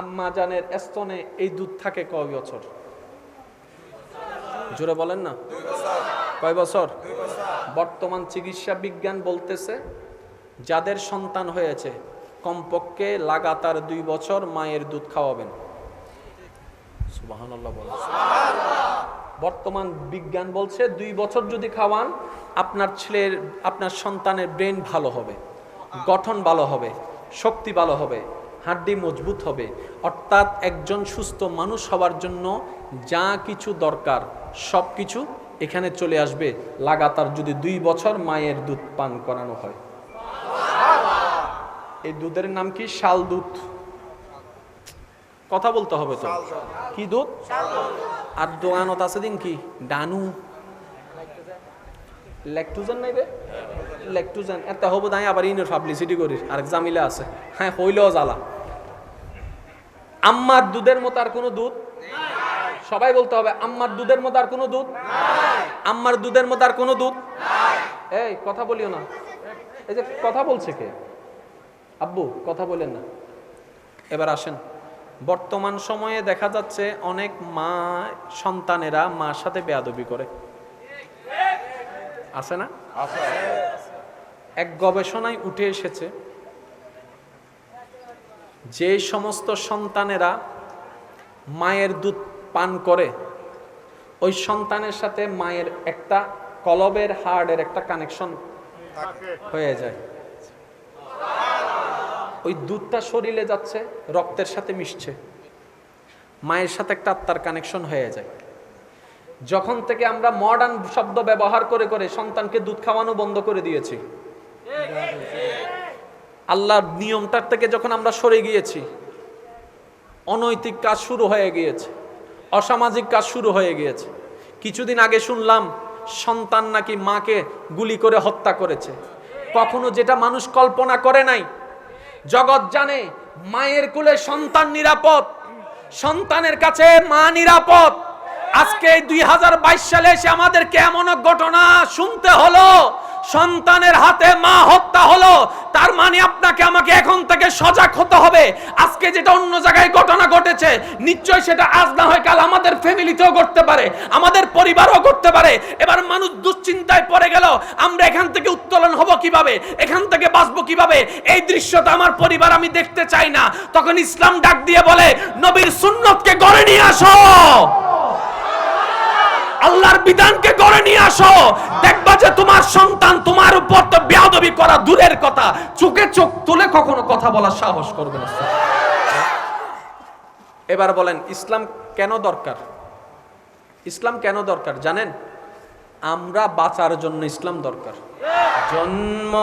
আম্মা জানের স্তনে এই দুধ থাকে কয় বছর? জোরে বলেন না। কয় বছর? বর্তমান চিকিৎসা বিজ্ঞান বলতেছে, যাদের সন্তান হয়েছে, কমপক্ষে লাগাতার দুই বছর মায়ের দুধ খাওয়াবেন। বর্তমান বিজ্ঞান বলছে, দুই বছর যদি খাওয়ান, আপনার ছেলের, আপনার সন্তানের ব্রেন ভালো হবে, গঠন ভালো হবে, শক্তি ভালো হবে হাড্ডি মজবুত হবে। অর্থাৎ একজন সুস্থ মানুষ হওয়ার জন্য যা কিছু দরকার সব কিছু এখানে চলে আসবে। লাগাতার যদি দুই বছর মায়ের দুধ পান করানো হয়। এই দুধের নাম কি? শাল দুধ। কথা বলতে হবে তো। কি দুধ? আর দোকানত আছে দিন কি? ডানু। ল্যাকটুজেন নাই রে ল্যাকটুজেন এত হব তাই আবার ইনের পাবলিসিটি করিস। আর জামিলা আছে। হ্যাঁ হইলেও জ্বালা। আম্মার দুধের মতো আর কোনো দুধ? সবাই বলতে হবে আম্মার দুধের মতো আর কোনো দুধ? আম্মার দুধের মতো আর কোনো দুধ? এই কথা বলিও না। এই যে কথা বলছে কে? আব্বু কথা বলেন না। এবার আসেন। বর্তমান সময়ে দেখা যাচ্ছে অনেক মা সন্তানেরা মার সাথে বেয়াদবি করে। আছে না? এক গবেষণায় উঠে এসেছে যে সমস্ত সন্তানেরা মায়ের দুধ পান করে ওই সন্তানের সাথে মায়ের একটা কলবের হার্ডের একটা কানেকশন হয়ে যায়। ওই দুধটা শরীরে যাচ্ছে রক্তের সাথে মিশছে। মায়ের সাথে একটা আত্মার কানেকশন হয়ে যায়। যখন থেকে আমরা মডার্ন শব্দ ব্যবহার করে করে সন্তানকে দুধ খাওয়ানো বন্ধ করে দিয়েছি। আল্লাহর নিয়মটার থেকে যখন আমরা সরে গিয়েছি, অনৈতিক কাজ শুরু হয়ে গিয়েছে, অসামাজিক কাজ শুরু হয়ে গিয়েছে। কিছুদিন আগে শুনলাম, সন্তান নাকি মাকে গুলি করে হত্যা করেছে। কখনো যেটা মানুষ কল্পনা করে নাই, জগৎ জানে মায়ের কুলে সন্তান নিরাপদ, সন্তানের কাছে মা নিরাপদ। আজকে দুই হাজার বাইশ সালে এসে আমাদেরকে এমন ঘটনা শুনতে হলো, সন্তানের হাতে মা হত্যা হলো তার মানে আপনাকে আমাকে এখন থেকে সজাগ হতে হবে। আজকে যেটা অন্য জায়গায় ঘটনা ঘটেছে, নিশ্চয় সেটা আজ না হয় কাল আমাদের ফ্যামিলিতেও ঘটতে পারে, আমাদের পরিবারও ঘটতে পারে। এবার মানুষ দুশ্চিন্তায় পড়ে গেল, আমরা এখান থেকে উত্তোলন হব কীভাবে, এখান থেকে বাঁচবো কীভাবে? এই দৃশ্যটা আমার পরিবার আমি দেখতে চাই না। তখন ইসলাম ডাক দিয়ে বলে, নবীর সুন্নতকে গড়ে নিয়ে আসো। আল্লাহর বিধানকে গড়ে নিয়ে আসো। দেখবা যে তোমার সন্তান তোমার উপর তো বেয়াদবি করা দূরের কথা। চোখে চোখ তুলে কখনো কথা বলার সাহস করবে না এবার বলেন, ইসলাম কেন দরকার? ইসলাম কেন দরকার, জানেন? আমরা বাঁচার জন্য ইসলাম দরকার। জন্ম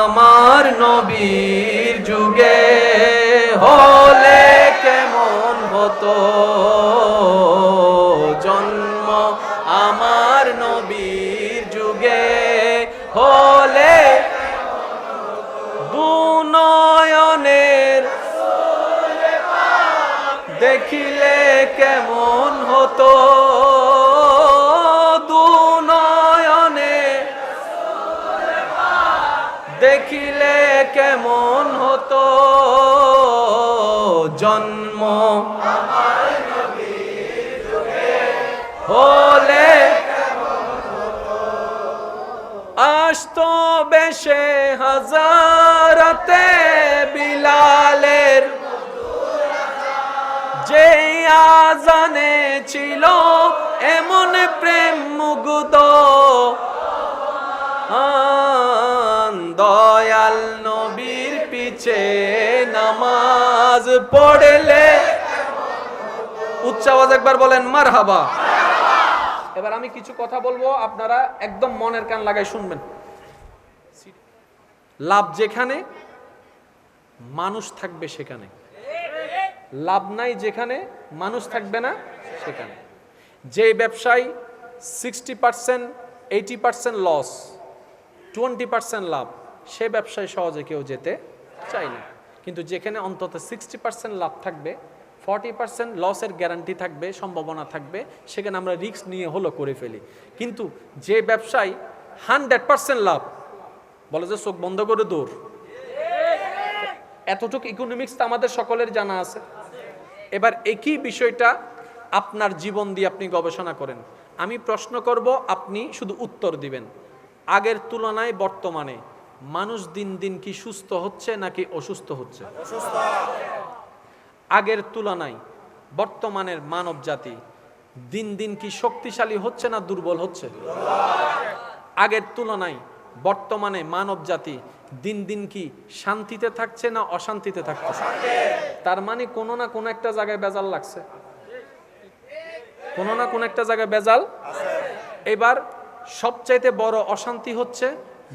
আমার নবীর যুগে হলে কেমন হতো? কেমন হতো জন্ম। হলে আসতো বেশে হাজারতে বিলালের। যে আজানে ছিল এমন প্রেম মুগ্ধ। আন দয়াল নবীর পিছে নামাজ পড়লে। উচ্চ আওয়াজ একবার বলেন মার হাবা এবার আমি কিছু কথা বলব, আপনারা একদম মনের কান লাগাই শুনবেন। লাভ যেখানে, মানুষ থাকবে সেখানে। লাভ নাই যেখানে, মানুষ থাকবে না সেখানে। যে ব্যবসায় sixty percent eighty percent loss twenty percent লাভ। সে ব্যবসায় সহজে কেউ যেতে চায় না। কিন্তু যেখানে অন্তত সিক্সটি পার্সেন্ট লাভ থাকবে ফর্টি পার্সেন্ট লসের গ্যারান্টি থাকবে, সম্ভাবনা থাকবে, সেখানে আমরা রিস্ক নিয়ে হলো করে ফেলি। কিন্তু যে ব্যবসায় হান্ড্রেড পার্সেন্ট লাভ, বলে যে চোখ বন্ধ করে দৌড়। এতটুকু ইকোনমিক্স তো আমাদের সকলের জানা আছে। এবার একই বিষয়টা আপনার জীবন দিয়ে আপনি গবেষণা করেন। আমি প্রশ্ন করব, আপনি শুধু উত্তর দিবেন। আগের তুলনায় বর্তমানে মানুষ দিন দিন কি সুস্থ হচ্ছে নাকি অসুস্থ হচ্ছে? আগের তুলনায় বর্তমানের মানব জাতি দিন দিন কি শক্তিশালী হচ্ছে না দুর্বল হচ্ছে? আগের তুলনায় বর্তমানে মানব জাতি দিন দিন কি শান্তিতে থাকছে না অশান্তিতে থাকছে? তার মানে কোনো না কোনো একটা জায়গায় বেজাল লাগছে। কোনো না কোনো একটা জায়গায় বেজাল এবার সবচাইতে বড় অশান্তি হচ্ছে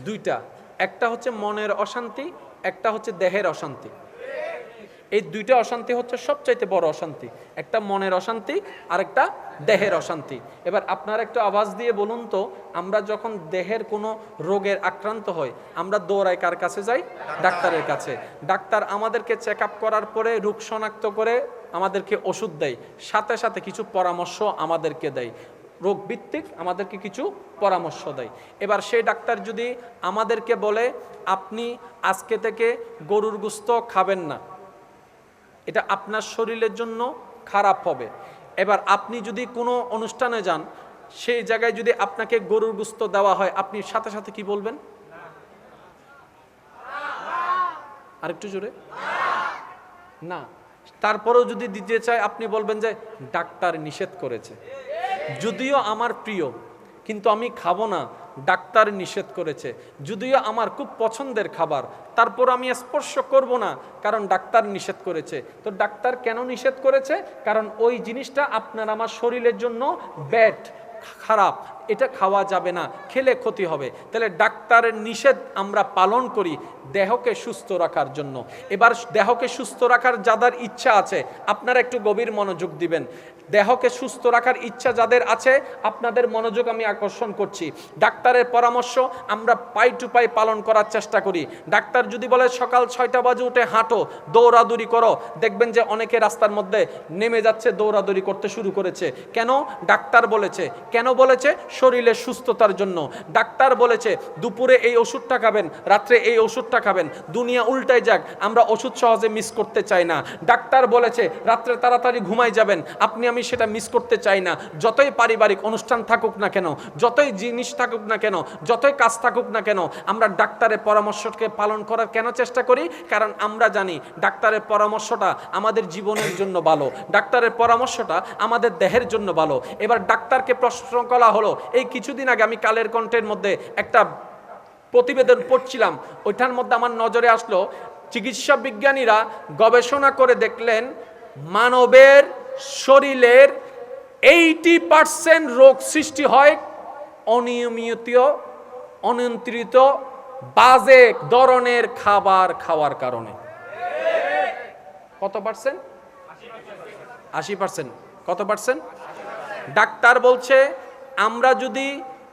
দুইটা। একটা হচ্ছে মনের অশান্তি একটা হচ্ছে দেহের অশান্তি। এই দুইটা অশান্তি হচ্ছে সবচাইতে বড় অশান্তি। একটা মনের অশান্তি আর একটা দেহের অশান্তি। এবার আপনারা একটু আওয়াজ দিয়ে বলুন তো আমরা যখন দেহের কোনো রোগের আক্রান্ত হই আমরা দৌড়াই কার কাছে যাই? ডাক্তারের কাছে। ডাক্তার আমাদেরকে চেক আপ করার পরে রোগ শনাক্ত করে আমাদেরকে ওষুধ দেয়। সাথে সাথে কিছু পরামর্শ আমাদেরকে দেয়। রোগ ভিত্তিক আমাদেরকে কিছু পরামর্শ দেয়। এবার সেই ডাক্তার যদি আমাদেরকে বলে, আপনি আজকে থেকে গরুর গুস্ত খাবেন না। এটা আপনার শরীরের জন্য খারাপ হবে। এবার আপনি যদি কোনো অনুষ্ঠানে যান, সেই জায়গায় যদি আপনাকে গরুর গুস্ত দেওয়া হয়, আপনি সাথে সাথে কি বলবেন? আরেকটু জোরে। না। তারপরেও যদি দিতে চায়, আপনি বলবেন যে, ডাক্তার নিষেধ করেছে। যদিও আমার প্রিয়, কিন্তু আমি খাব না, ডাক্তার নিষেধ করেছে। যদিও আমার খুব পছন্দের খাবার, তারপর আমি স্পর্শ করব না, কারণ ডাক্তার নিষেধ করেছে। তো ডাক্তার কেন নিষেধ করেছে? কারণ ওই জিনিসটা আপনার আমার শরীরের জন্য ব্যাট খারাপ। এটা খাওয়া যাবে না, খেলে ক্ষতি হবে। তাহলে ডাক্তারের নিষেধ আমরা পালন করি দেহকে সুস্থ রাখার জন্য। এবার দেহকে সুস্থ রাখার যাদের ইচ্ছা আছে, আপনারা একটু গভীর মনোযোগ দিবেন। দেহকে সুস্থ রাখার ইচ্ছা যাদের আছে, আপনাদের মনোযোগ আমি আকর্ষণ করছি। ডাক্তারের পরামর্শ আমরা পাই টু পাই পালন করার চেষ্টা করি। ডাক্তার যদি বলে সকাল ছয়টা বাজে উঠে হাঁটো, দৌড়াদৌড়ি করো, দেখবেন যে অনেকে রাস্তার মধ্যে নেমে যাচ্ছে, দৌড়াদৌড়ি করতে শুরু করেছে। কেন? ডাক্তার বলেছে। কেন বলেছে? শরীরের সুস্থতার জন্য। ডাক্তার বলেছে, দুপুরে এই ওষুধটা খাবেন, রাত্রে এই ওষুধটা খাবেন। দুনিয়া উল্টায় যাক, আমরা ওষুধ সহজে মিস করতে চাই না। ডাক্তার বলেছে, রাত্রে তাড়াতাড়ি ঘুমাই যাবেন, আপনি আমি সেটা মিস করতে চাই না। যতই পারিবারিক অনুষ্ঠান থাকুক না কেন, যতই জিনিস থাকুক না কেন, যতই কাজ থাকুক না কেন, আমরা ডাক্তারের পরামর্শকে পালন করার কেন চেষ্টা করি? কারণ আমরা জানি, ডাক্তারের পরামর্শটা আমাদের জীবনের জন্য ভালো। ডাক্তারের পরামর্শটা আমাদের দেহের জন্য ভালো। এবার ডাক্তারকে প্রশ্ন করা হলো এই কিছুদিন আগে আমি কালের কণ্ঠের মধ্যে একটা প্রতিবেদন পড়ছিলাম, ওইটার মধ্যে আমার নজরে আসলো, চিকিৎসা বিজ্ঞানীরা গবেষণা করে দেখলেন মানবের শরীরের এইটি পার্সেন্ট রোগ সৃষ্টি হয় অনিয়মিত অনিয়ন্ত্রিত, বাজে ধরনের খাবার খাওয়ার কারণে। কত পার্সেন্ট? আশি পার্সেন্ট। কত পার্সেন্ট? ডাক্তার বলছে আমরা যদি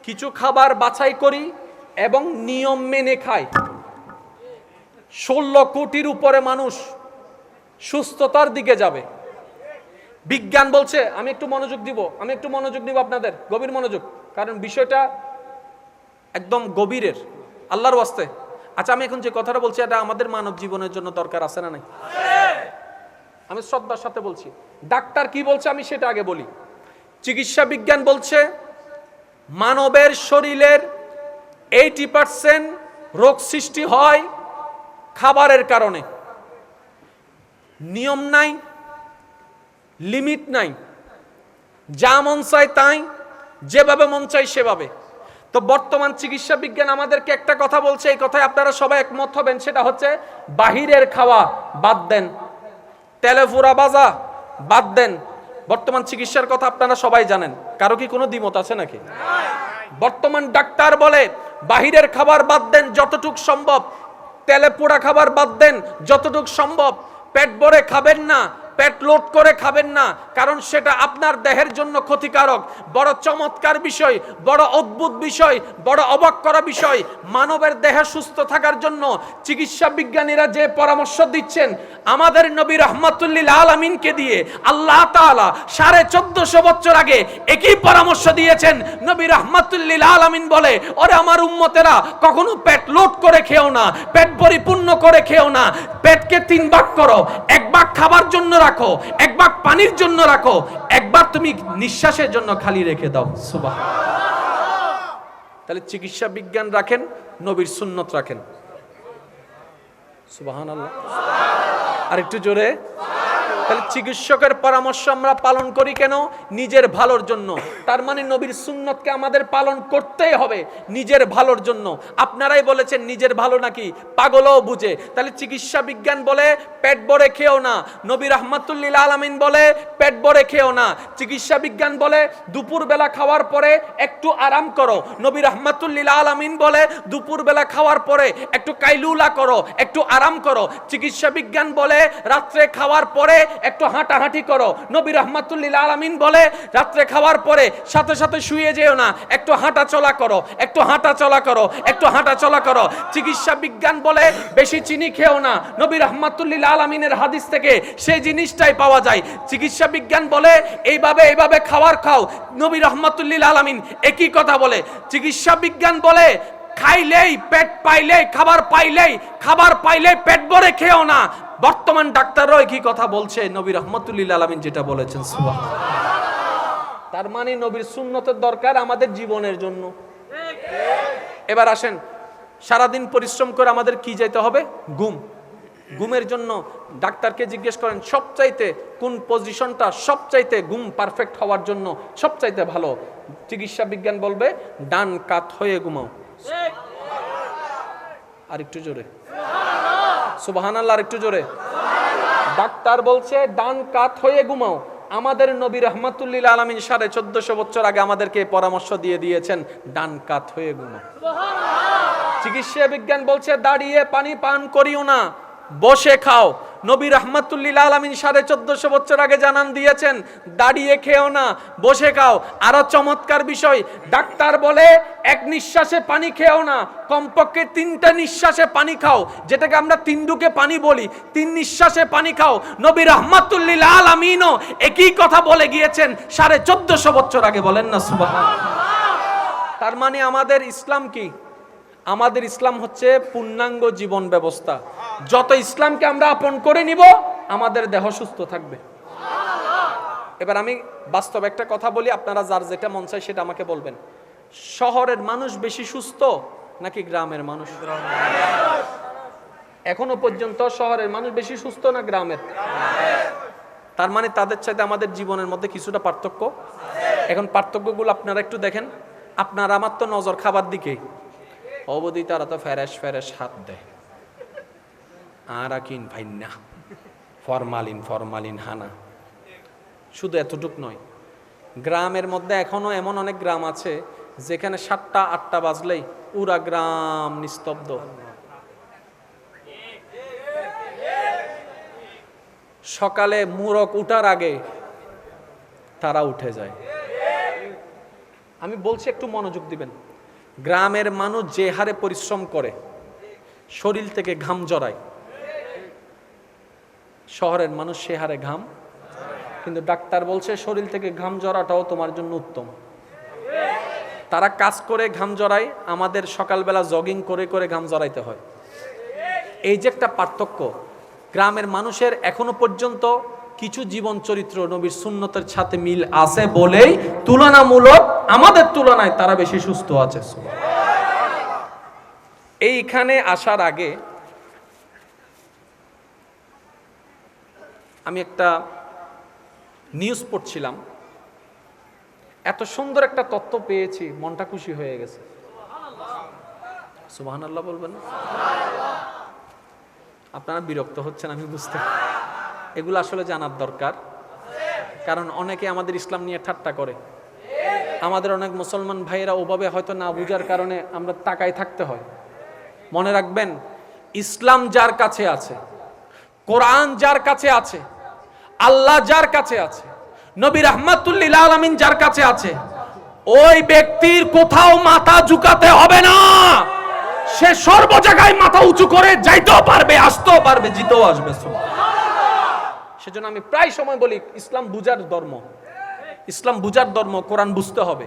কিছু খাবার বাছাই করি এবং নিয়ম মেনে খাই, ষোলো কোটির উপরে মানুষ সুস্থতার দিকে যাবে। বিজ্ঞান বলছে, আমি একটু মনোযোগ দিব, আমি একটু মনোযোগ দিব আপনাদের, গভীর মনোযোগ, কারণ বিষয়টা একদম গভীরের, আল্লাহর ওয়াস্তে। আচ্ছা আমি এখন যে কথাটা বলছি, এটা আমাদের মানব জীবনের জন্য দরকার আছে না নাই? আমি শ্রদ্ধার সাথে বলছি। ডাক্তার কি বলছে, আমি সেটা আগে বলি। চিকিৎসা বিজ্ঞান বলছে মানবের শরীরের এইটি পার্সেন্ট রোগ সৃষ্টি হয় খাবারের কারণে। নিয়ম নাই, লিমিট নাই। যা মন চায় তাই, যেভাবে মন চাই সেভাবে। তো বর্তমান চিকিৎসা বিজ্ঞান আমাদেরকে একটা কথা বলছে, এই কথায় আপনারা সবাই একমত হবেন, সেটা হচ্ছে বাহিরের খাওয়া বাদ দেন তেলে ফুরা বাজা বাদ দেন বর্তমান চিকিৎসার কথা আপনারা সবাই জানেন। কারও কি কোনো দ্বিমত আছে নাকি? বর্তমান ডাক্তার বলে, বাহিরের খাবার বাদ দেন যতটুক সম্ভব তেলে পোড়া খাবার বাদ দেন যতটুক সম্ভব, পেট ভরে খাবেন না পেট লোড করে খাবেন না, কারণ সেটা আপনার দেহের জন্য ক্ষতিকারক। বড় চমৎকার বিষয়, বড় অদ্ভুত বিষয়, বড় অবাক করা বিষয়। মানবের দেহে সুস্থ থাকার জন্য চিকিৎসা বিজ্ঞানীরা যে পরামর্শ দিচ্ছেন, আমাদের নবী রহমতুল্লিল আলমিনকে দিয়ে আল্লাহ তাআলা সাড়ে চোদ্দশো বছর আগে একই পরামর্শ দিয়েছেন। নবী রহমতুল্লিল আলমিন বলে, ওরে আমার উম্মতেরা, কখনো পেট লোড করে খেও না, পেট পরিপূর্ণ করে খেও না। পেটকে তিন ভাগ করো, এক ভাগ খাবার জন্য রাখো একবার পানির জন্য রাখো, একবার তুমি নিঃশ্বাসের জন্য খালি রেখে দাও। সুবাহ তাহলে চিকিৎসা বিজ্ঞান রাখেন, নবীর সুন্নত রাখেন। সুবাহান আল্লাহ। আর একটু জোরে। তাহলে চিকিৎসকের পরামর্শ আমরা পালন করি কেন? নিজের ভালোর জন্য। তার মানে নবীর সুন্নতকে আমাদের পালন করতেই হবে নিজের ভালোর জন্য। আপনারাই বলেছেন নিজের ভালো নাকি? পাগলও বুঝে। তাহলে চিকিৎসা বিজ্ঞান বলে, পেট ভরে খেও না। নবী রহমাতুল্লিল আলমিন বলে, পেট ভরে খেও না। চিকিৎসা বিজ্ঞান বলে, দুপুরবেলা খাওয়ার পরে একটু আরাম করো। নবী রহমাতুল্লিল আলমিন বলে, দুপুরবেলা খাওয়ার পরে একটু কাইলুলা করো, একটু আরাম করো। চিকিৎসা বিজ্ঞান বলে, রাত্রে খাওয়ার পরে একটু হাঁটাহাঁটি করো। নবী রহমাতুল্লিল আলমিন বলে, রাত্রে খাওয়ার পরে সাথে সাথে শুয়ে যেও না, একটু হাঁটা চলা করো, একটু হাঁটা চলা করো, একটু হাঁটা চলা করো। চিকিৎসা বিজ্ঞান বলে, বেশি চিনি খেও না। নবী রহমাতুল্লিল আলমিনের হাদিস থেকে সেই জিনিসটাই পাওয়া যায়। চিকিৎসা বিজ্ঞান বলে, এইভাবে এইভাবে খাবার খাও। নবী রহমাতুল্লিল আলমিন একই কথা বলে। চিকিৎসা বিজ্ঞান বলে, খাইলেই পেট পাইলেই, খাবার পাইলেই খাবার পাইলেই পেট ভরে খেও না। বর্তমান ডাক্তাররাও কি কথা বলছে, নবী রহমতুল্লিল আলমিন যেটা বলেছেন সুবাহ তার মানে নবীর সুন্নতের দরকার আমাদের জীবনের জন্য। এবার আসেন, সারাদিন পরিশ্রম করে আমাদের কি যেতে হবে? গুম ঘুমের জন্য ডাক্তারকে জিজ্ঞেস করেন, সবচাইতে কোন পজিশনটা সবচাইতে ঘুম পারফেক্ট হওয়ার জন্য সবচাইতে ভালো? চিকিৎসা বিজ্ঞান বলবে, ডান কাত হয়ে ঘুমাও। আর একটু জোরে। সুবাহান আল্লাহ একটু জোরে। ডাক্তার বলছে ডান কাত হয়ে ঘুমাও। আমাদের নবী রহমাতুল্লিল আলমিন সাড়ে চোদ্দশো বছর আগে আমাদেরকে পরামর্শ দিয়ে দিয়েছেন ডান কাত হয়ে ঘুমাও। চিকিৎসা বিজ্ঞান বলছে দাঁড়িয়ে পানি পান করিও না বসে খাও। নবী রহমাতুল্লিল আলমিন সাড়ে চোদ্দশো বছর আগে জানান দিয়েছেন, দাঁড়িয়ে খেও না, বসে খাও। আরও চমৎকার বিষয়, ডাক্তার বলে, এক নিঃশ্বাসে পানি খেও না, কমপক্ষে তিনটা নিঃশ্বাসে পানি খাও। যেটাকে আমরা তিন ডুকে পানি বলি, তিন নিঃশ্বাসে পানি খাও। নবী রহমাতুল্লিল আলমিনও একই কথা বলে গিয়েছেন, সাড়ে চোদ্দশো বছর আগে বলেন না সুবাহ তার মানে আমাদের ইসলাম কি? আমাদের ইসলাম হচ্ছে পূর্ণাঙ্গ জীবন ব্যবস্থা। যত ইসলামকে আমরা আপন করে নিব, আমাদের দেহ সুস্থ থাকবে। এবার আমি বাস্তব একটা কথা বলি, আপনারা যার যেটা মন চায় সেটা আমাকে বলবেন। শহরের মানুষ বেশি সুস্থ নাকি গ্রামের মানুষ? এখনও পর্যন্ত শহরের মানুষ বেশি সুস্থ না গ্রামের? তার মানে তাদের চাইতে আমাদের জীবনের মধ্যে কিছুটা পার্থক্য? এখন পার্থক্যগুলো আপনারা একটু দেখেন। আপনার আমার তো নজর খাবার দিকে। অবধি তারা তো ফেরেস ফেরেস হাত দেয়। আর কিন ভাইন্না ফরমালিন ফরমালিন, হানা। শুধু এতটুক নয়, গ্রামের মধ্যে এখনও এমন অনেক গ্রাম আছে যেখানে সাতটা, আটটা বাজলেই পুরা গ্রাম নিস্তব্ধ। সকালে মুরক উঠার আগে তারা উঠে যায়। আমি বলছি একটু মনোযোগ দিবেন। গ্রামের মানুষ যে হারে পরিশ্রম করে, শরীর থেকে ঘাম জড়ায়। শহরের মানুষ সে হারে ঘাম, কিন্তু ডাক্তার বলছে শরীর থেকে ঘাম জড়াটাও তোমার জন্য উত্তম। তারা কাজ করে ঘাম জড়ায়, আমাদের সকালবেলা জগিং করে করে ঘাম জড়াইতে হয়। এই যে একটা পার্থক্য, গ্রামের মানুষের এখনও পর্যন্ত কিছু জীবন চরিত্র নবীর সুন্নতের সাথে মিল আছে বলেই তুলনামূলক আমাদের তুলনায় তারা বেশি সুস্থ আছে এইখানে আসার আগে আমি একটা নিউজ পড়ছিলাম। এত সুন্দর একটা তত্ত্ব পেয়েছি, মনটা খুশি হয়ে গেছে। সুবাহান আল্লাহ বলবেন? আপনারা বিরক্ত হচ্ছেন, আমি বুঝতে এগুলো আসলে জানার দরকার। কারণ অনেকে আমাদের ইসলাম নিয়ে ঠাট্টা করে। আমাদের অনেক মুসলমান ভাইয়েরা ওভাবে হয়তো না বুঝার কারণে আমরা তাকায় থাকতে হয়। মনে রাখবেন, ইসলাম যার কাছে আছে, কোরআন যার কাছে আছে, আল্লাহ যার কাছে আছে, নবী রহমাতুল্লিল আলমিন যার কাছে আছে, ওই ব্যক্তির কোথাও মাথা ঝুকাতে হবে না। সে সর্ব জায়গায় মাথা উঁচু করে যাইতেও পারবে, আসতেও পারবে, জিতেও আসবে সেজন্য আমি প্রায় সময় বলি ইসলাম বুজার ধর্ম। ইসলাম বুজার ধর্ম কোরআন বুঝতে হবে।